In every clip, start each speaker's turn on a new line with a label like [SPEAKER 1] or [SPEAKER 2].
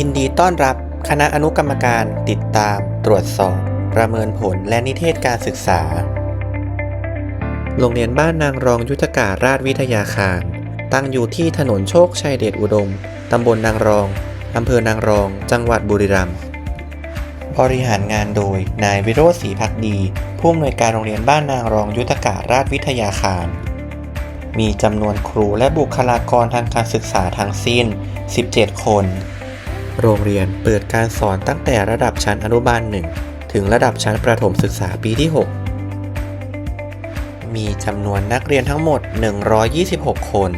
[SPEAKER 1] ยินดีต้อนรับคณะอนุกรรมการติดตาม ตรวจสอบ ประเมินผลและนิเทศการศึกษา โรงเรียนบ้านนางรองยุทธการราชวิทยาคาร ตั้งอยู่ที่ถนนโชคชัยเดชอุดม ตำบลนางรอง อำเภอนางรอง จังหวัดบุรีรัมย์ บริหารงานโดย นายวิโรจน์ศรีพักดี ผู้อำนวยการโรงเรียนบ้านนางรองยุทธการราชวิทยาคาร มีจำนวนครูและบุคลากรทางการศึกษาทั้งสิ้น 17 คน โรงเรียนเปิดการสอนตั้งแต่ระดับชั้นอนุบาล 1 ถึงระดับชั้นประถมศึกษาปีที่ 6 มีจำนวนนักเรียนทั้งหมด 126 คน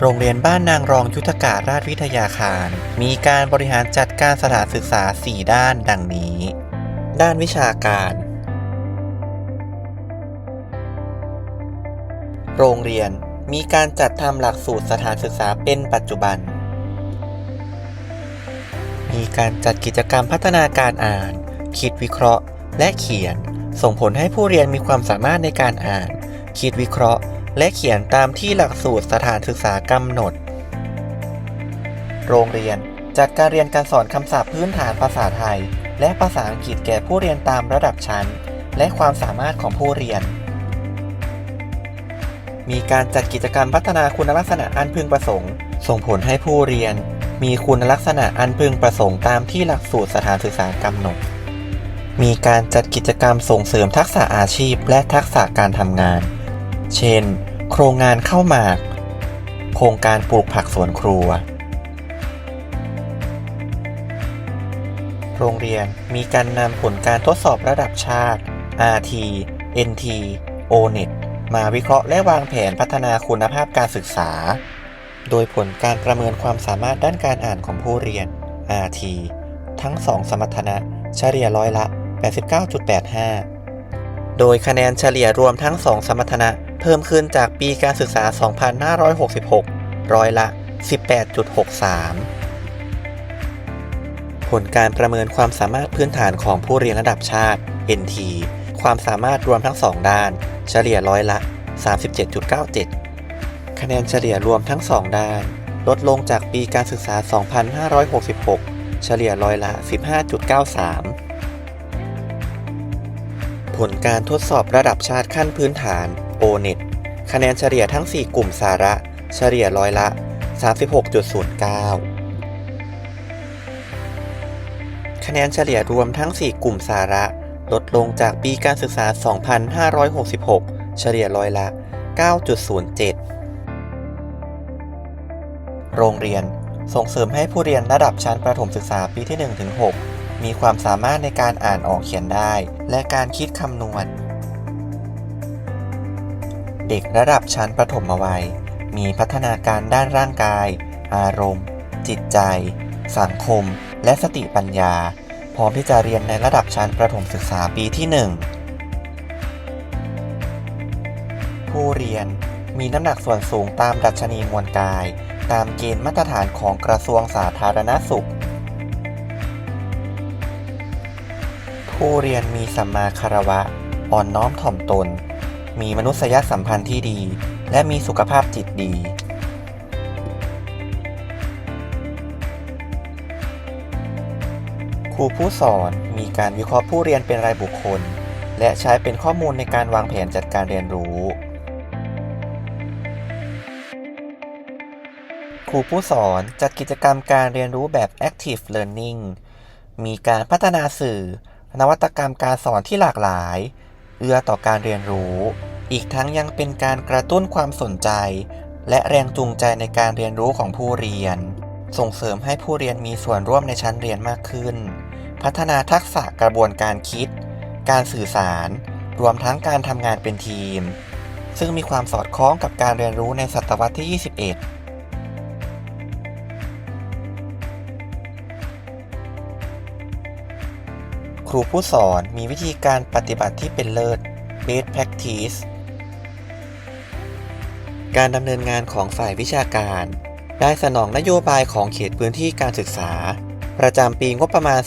[SPEAKER 1] โรงเรียนบ้านนางรองยุทธการราชวิทยาคาร มีการบริหารจัดการสถานศึกษา 4 ด้านดังนี้ ด้านวิชาการ โรงเรียนมีการจัดทำหลักสูตรสถานศึกษาเป็นปัจจุบัน มีการจัดกิจกรรมพัฒนาการอ่าน คิดวิเคราะห์ และเขียน ส่งผลให้ผู้เรียนมีความสามารถในการอ่าน คิดวิเคราะห์ และเขียนตามที่หลักสูตรสถานศึกษากำหนด โรงเรียนจัดการเรียนการสอนคำศัพท์พื้นฐานภาษาไทย และภาษาอังกฤษแก่ผู้เรียนตามระดับชั้น และความสามารถของผู้เรียน มีการจัดกิจกรรมพัฒนาคุณลักษณะอันพึงประสงค์ ส่งผลให้ผู้เรียน มีคุณลักษณะอันพึงประสงค์ตามที่หลักสูตรสถานศึกษากำหนด มีการจัดกิจกรรมส่งเสริมทักษะอาชีพและทักษะการทำงาน เช่น โครงงานเข้าหมาก โครงการปลูกผักสวนครัว โรงเรียนมีการนำผลการทดสอบระดับชาติ RT NT ONET มาวิเคราะห์และวางแผนพัฒนาคุณภาพการศึกษา โดยผลการประเมินความสามารถด้านการอ่านของผู้เรียน RT ทั้ง 2 สมรรถนะเฉลี่ยร้อยละ 89.85 โดยคะแนนเฉลี่ยรวมทั้ง 2 สมรรถนะเพิ่มขึ้นจากปีการศึกษา 2566 ร้อยละ 18.63 ผลการประเมินความสามารถพื้นฐานของผู้เรียนระดับชาติ NT ความสามารถรวมทั้ง 2 ด้าน เฉลี่ยร้อยละ 37.97 คะแนนเฉลี่ยรวมทั้ง 2 ด้าน ลดลงจากปีการศึกษา 2566 เฉลี่ยร้อยละ 15.93 ผลการทดสอบระดับชาติขั้นพื้นฐาน O-NET คะแนนเฉลี่ยทั้ง 4 กลุ่มสาระ เฉลี่ยร้อยละ 36.09 คะแนนเฉลี่ยรวมทั้ง 4 กลุ่มสาระ ลดลงจากปีการศึกษา 2566 เฉลี่ยร้อยละ 9.07 โรงเรียน ส่งเสริมให้ผู้เรียนระดับชั้นประถมศึกษาปีที่ 1-6 มีความสามารถในการอ่านออกเขียนได้ และการคิดคำนวณ เด็กระดับชั้นประถมวัย มีพัฒนาการด้านร่างกาย อารมณ์ จิตใจ สังคม และสติปัญญา พร้อมที่จะเรียนในระดับชั้นประถมศึกษาปีที่ 1ผู้เรียนมีน้ำหนักส่วนสูงตามดัชนีมวลกาย ตามเกณฑ์มาตรฐานของกระทรวงสาธารณสุข ผู้เรียนมีสัมมาคารวะ อ่อนน้อมถ่อมตน มีมนุษยสัมพันธ์ที่ดี และมีสุขภาพจิตดี ครูผู้สอนมีการวิเคราะห์ผู้เรียนเป็นรายบุคคล และใช้เป็นข้อมูลในการวางแผนจัดการเรียนรู้ ครูผู้สอนจัดกิจกรรมการเรียนรู้แบบ Active Learning มีการพัฒนาสื่อ นวัตกรรมการสอนที่หลากหลาย เอื้อต่อการเรียนรู้ อีกทั้งยังเป็นการกระตุ้นความสนใจ และแรงจูงใจในการเรียนรู้ของผู้เรียน ส่งเสริมให้ผู้เรียนมีส่วนร่วมในชั้นเรียนมากขึ้น พัฒนาทักษะกระบวนการคิด การสื่อสาร รวมทั้งการทำงานเป็นทีม ซึ่งมีความสอดคล้องกับการเรียนรู้ในศตวรรษที่ 21 รูผู้สอนมีวิธีการปฏิบัติที่เป็นเลิศ Best Practice การดำเนินงานของฝ่ายวิชาการ ได้สนองนโยบายของเขตพื้นที่การศึกษา ประจำปีงบประมาณ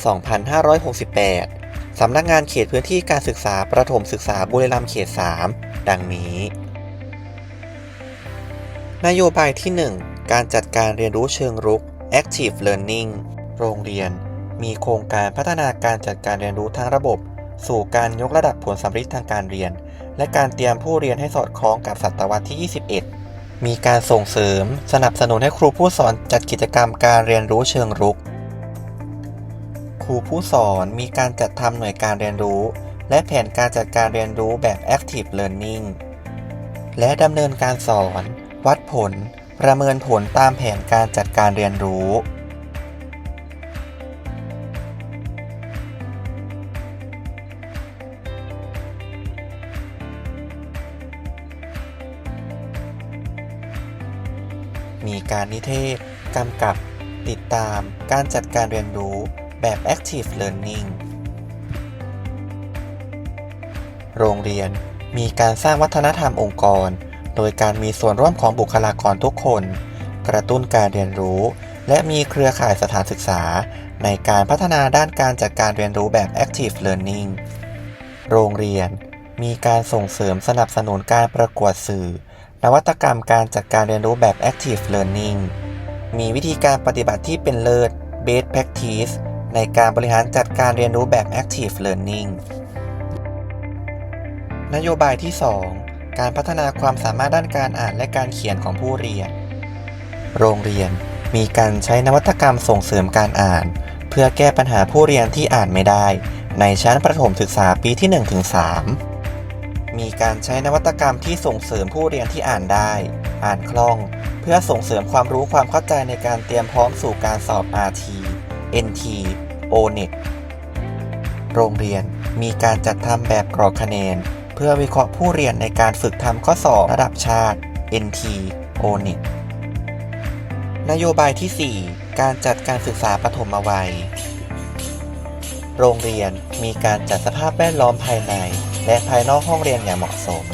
[SPEAKER 1] 2568 สำนักงานเขตพื้นที่การศึกษาประถมศึกษาบุรีรัมย์เขต 3 ดังนี้ นโยบายที่ 1 การจัดการเรียนรู้เชิงรุก Active Learning โรงเรียน มีโครงการพัฒนาการจัดการเรียนรู้ทั้งระบบ สู่การยกระดับผลสำฤทธิ์ทางการเรียน และการเตรียมผู้เรียนให้สอดคล้องกับศตวรรษที่ 21 มีการส่งเสริม สนับสนุนให้ครูผู้สอนจัดกิจกรรมการเรียนรู้เชิงรุก ครูผู้สอนมีการจัดทำหน่วยการเรียนรู้ และแผนการจัดการเรียนรู้แบบ Active Learning และดำเนินการสอน วัดผล ประเมินผลตามแผนการจัดการเรียนรู้ การนิเทศ กำกับ ติดตาม การจัดการเรียนรู้แบบ Active Learning โรงเรียนมีการสร้างวัฒนธรรมองค์กร โดยการมีส่วนร่วมของบุคลากรทุกคน กระตุ้นการเรียนรู้ และมีเครือข่ายสถานศึกษา ในการพัฒนาด้านการจัดการเรียนรู้แบบ Active Learning โรงเรียนมีการส่งเสริมสนับสนุนการประกวดสื่อ นวัตกรรมการจัดการเรียนรู้แบบ Active Learning มีวิธีการปฏิบัติที่เป็นเลิศ Best Practice ในการบริหารจัดการเรียนรู้แบบ Active Learning นโยบายที่ 2 การพัฒนาความสามารถด้านการอ่านและการเขียนของผู้เรียน โรงเรียนมีการใช้นวัตกรรมส่งเสริมการอ่าน เพื่อแก้ปัญหาผู้เรียนที่อ่านไม่ได้ ในชั้นประถมศึกษาปีที่ 1-3 มีการใช้นวัตกรรมที่ส่งเสริมผู้เรียนที่อ่านได้ อ่านคล่อง เพื่อส่งเสริมความรู้ความเข้าใจในการเตรียมพร้อมสู่การสอบ RT NT ONET โรงเรียนมีการจัดทำแบบกรอกคะแนน เพื่อวิเคราะห์ผู้เรียนในการฝึกทำข้อสอบระดับชาติ NT ONET นโยบายที่ 4 การจัดการศึกษาปฐมวัย โรงเรียนมีการจัดสภาพแวดล้อมภายใน และภายนอกห้องเรียนอย่างเหมาะสม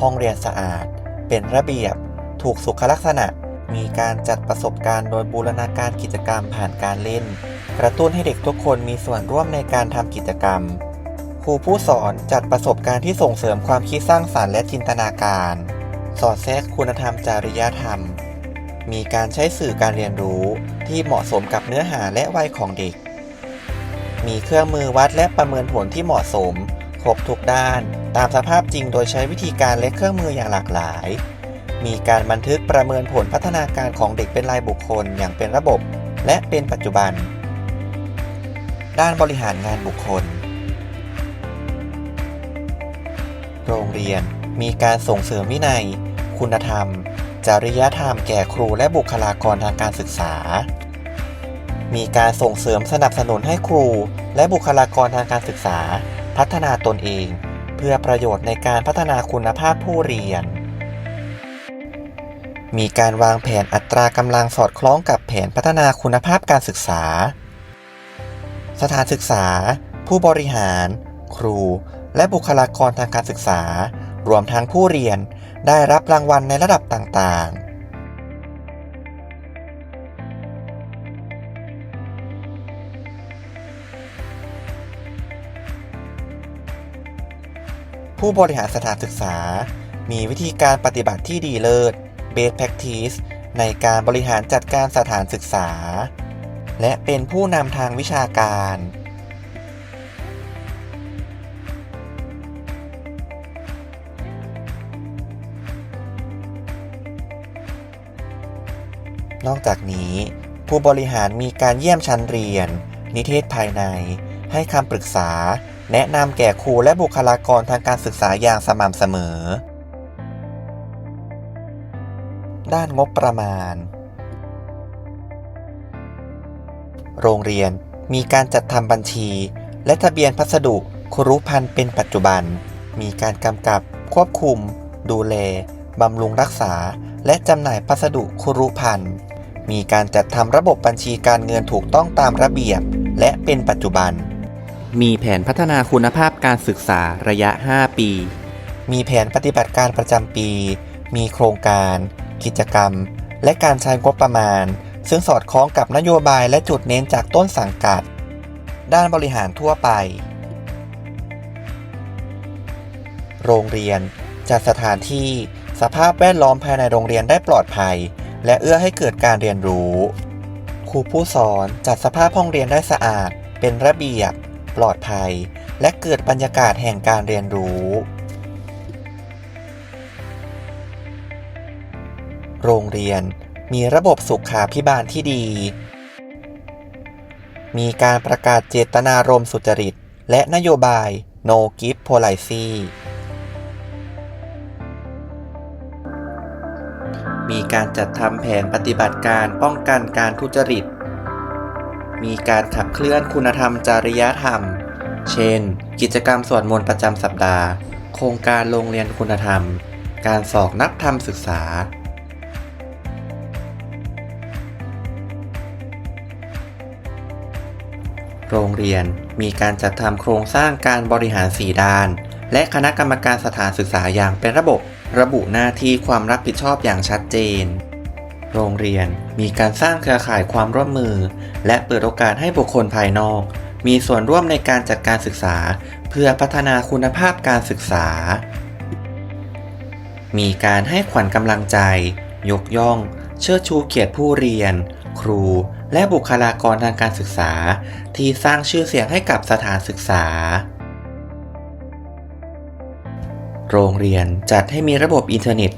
[SPEAKER 1] ห้องเรียนสะอาด เป็นระเบียบ ถูกสุขลักษณะ มีการจัดประสบการณ์โดยบูรณาการกิจกรรมผ่านการเล่น กระตุ้นให้เด็กทุกคนมีส่วนร่วมในการทำกิจกรรม ครูผู้สอนจัดประสบการณ์ที่ส่งเสริมความคิดสร้างสารรค์และจินตนาการ สอดแทรกคุณธรรมจริยธรรม มีการใช้สื่อการเรียนรู้ที่เหมาะสมกับเนื้อหาและวัยของเด็ก มีเครื่องมือวัดและประเมินผลที่เหมาะสม ครบทุกด้าน ตามสภาพจริงโดยใช้วิธีการและเครื่องมืออย่างหลากหลาย มีการบันทึกประเมินผลพัฒนาการของเด็กเป็นรายบุคคลอย่างเป็นระบบ และเป็นปัจจุบัน ด้านบริหารงานบุคคล โรงเรียนมีการส่งเสริมวินัย คุณธรรม จริยธรรมแก่ครูและบุคลากรทางการศึกษา มีการส่งเสริมสนับสนุนให้ครูและบุคลากรทางการศึกษา พัฒนาตนเอง เพื่อประโยชน์ในการพัฒนาคุณภาพผู้เรียน มีการวางแผนอัตรากำลังสอดคล้องกับแผนพัฒนาคุณภาพการศึกษา สถานศึกษา ผู้บริหาร ครู และบุคลากรทางการศึกษา รวมทั้งผู้เรียนได้รับรางวัลในระดับต่างๆ ผู้บริหารสถานศึกษา มีวิธีการปฏิบัติที่ดีเลิศ Best Practice ในการบริหารจัดการสถานศึกษา และเป็นผู้นำทางวิชาการ นอกจากนี้ ผู้บริหารมีการเยี่ยมชั้นเรียน นิเทศภายใน ให้คำปรึกษา แนะนำแก่ครูและบุคลากรทางการศึกษาอย่างสม่ำเสมอ ด้านงบประมาณ โรงเรียนมีการจัดทำบัญชี และทะเบียนพัสดุครุพันธ์เป็นปัจจุบัน มีการกำกับควบคุม ดูแลบำรุงรักษา และจำหน่ายพัสดุครุพันธ์มีการจัดทำระบบบัญชีการเงินถูกต้องตามระเบียบ และเป็นปัจจุบัน มีแผนพัฒนาคุณภาพการศึกษาระยะ 5 ปี มีแผนปฏิบัติการประจำปี มีโครงการ กิจกรรม และการใช้งบประมาณ ซึ่งสอดคล้องกับนโยบายและจุดเน้นจากต้นสังกัด ด้านบริหารทั่วไป โรงเรียน จัดสถานที่ สภาพแวดล้อมภายในโรงเรียนได้ปลอดภัย และเอื้อให้เกิดการเรียนรู้ ครูผู้สอนจัดสภาพห้องเรียนได้สะอาด เป็นระเบียบ ปลอดภัย และเกิดบรรยากาศแห่งการเรียนรู้ โรงเรียนมีระบบสุขาพิบาลที่ดี มีการประกาศเจตนารมณ์สุจริต และนโยบาย No Give Policy มีการจัดทำแผนปฏิบัติการป้องกันการทุจริต มีการขับเคลื่อนคุณธรรมจริยธรรม เช่น กิจกรรมสวดมนต์ประจำสัปดาห์ โครงการโรงเรียนคุณธรรม การสอกนักธรรมศึกษา โรงเรียนมีการจัดทำโครงสร้างการบริหาร 4 ด้าน และคณะกรรมการสถานศึกษาอย่างเป็นระบบ ระบุหน้าที่ความรับผิดชอบอย่างชัดเจน โรงเรียนมีการสร้างเครือข่ายความร่วมมือ และเปิดโอกาสให้บุคคลภายนอก มีส่วนร่วมในการจัดการศึกษา เพื่อพัฒนาคุณภาพการศึกษา มีการให้ขวัญกำลังใจ ยกย่อง เชิดชูเกียรติผู้เรียน ครู และบุคลากรทางการศึกษา ที่สร้างชื่อเสียงให้กับสถานศึกษา โรงเรียนจัดให้มีระบบอินเทอร์เน็ต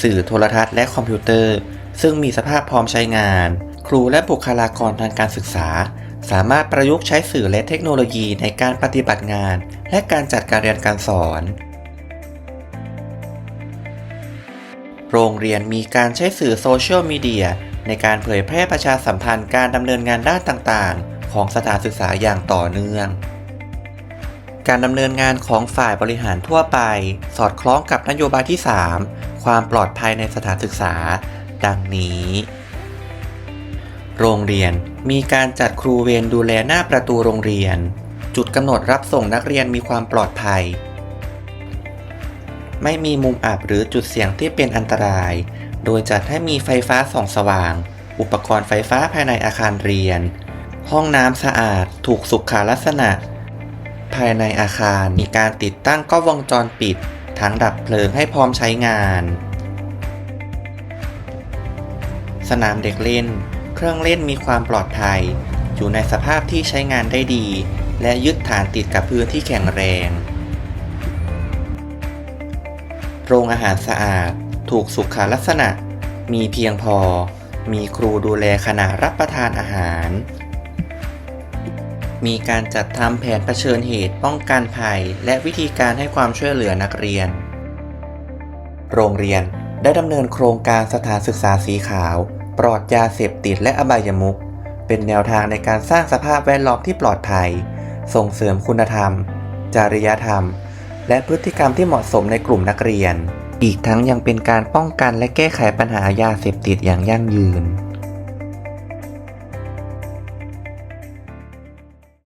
[SPEAKER 1] สื่อโทรทัศน์และคอมพิวเตอร์ ซึ่งมีสภาพพร้อมใช้งาน ครูและบุคลากรทางการศึกษา สามารถประยุกต์ใช้สื่อและเทคโนโลยีในการปฏิบัติงาน และการจัดการเรียนการสอน โรงเรียนมีการใช้สื่อโซเชียลมีเดียในการเผยแพร่ประชาสัมพันธ์การดำเนินงานด้านต่างๆ ของสถานศึกษาอย่างต่อเนื่อง การดำเนินงานของฝ่ายบริหารทั่วไป สอดคล้องกับนโยบายที่ 3 ความปลอดภัยในสถานศึกษา ดังนี้ โรงเรียนมีการจัดครูเวรดูแลหน้าประตูโรงเรียน จุดกำหนดรับส่งนักเรียนมีความปลอดภัย ไม่มีมุมอับหรือจุดเสี่ยงที่เป็นอันตราย โดยจัดให้มีไฟฟ้าส่องสว่าง อุปกรณ์ไฟฟ้าภายในอาคารเรียน ห้องน้ำสะอาด ถูกสุขลักษณะ ภายในอาคารมีการติดตั้งกล้องวงจรปิดทั้งดับเพลิงให้พร้อมใช้งาน สนามเด็กเล่น เครื่องเล่นมีความปลอดภัย อยู่ในสภาพที่ใช้งานได้ดี และยึดฐานติดกับพื้นที่แข็งแรง โรงอาหารสะอาด ถูกสุขลักษณะ มีเพียงพอ มีครูดูแลขณะรับประทานอาหาร มีการจัดทำแผนเผชิญเหตุป้องกันภัย และวิธีการให้ความช่วยเหลือนักเรียน โรงเรียนได้ดำเนินโครงการสถานศึกษาสีขาว ปลอดยาเสพติดและอบายมุขเป็นแนวทางในการสร้างสภาพแวดล้อมที่ปลอดภัย ส่งเสริมคุณธรรม จริยธรรม และพฤติกรรมที่เหมาะสมในกลุ่มนักเรียน อีกทั้งยังเป็นการป้องกันและแก้ไขปัญหายาเสพติดอย่างยั่งยืน